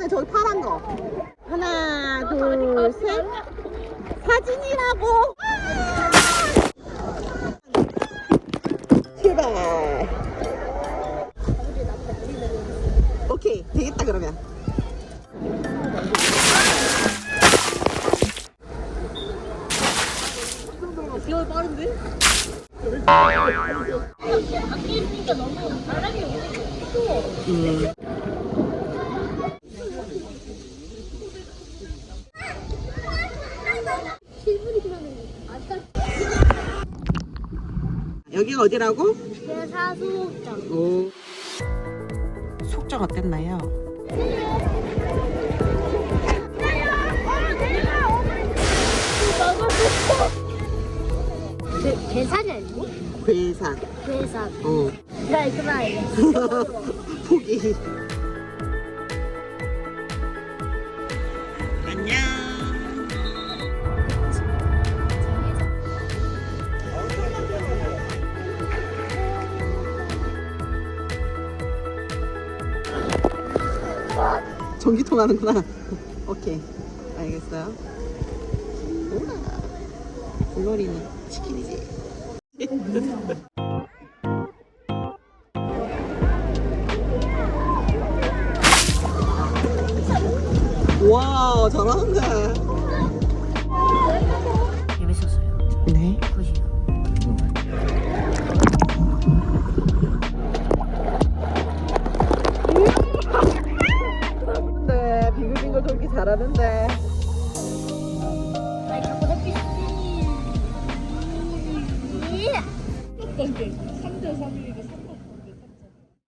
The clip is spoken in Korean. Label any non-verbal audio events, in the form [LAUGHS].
네, 저기 파란 거. 하나, 둘, 셋. 사진이라고. 출발. 오케이, 되겠다 그러면. 빠른데? 음. 여기가 어디라고? 대사수장 오. 속정 어땠나요? 대산이 아니고? 괴산. 어. 나 이거 말이야 [LAUGHS] 포기. 전기통 하는구나. 오케이. 알겠어요. 우와. 물놀이는 치킨이지. [LAUGHS] 와, 잘하는데. 튀기는 거 그렇게 잘하는데. 아, 자꾸 햇빛 튀기. 3대 3이니까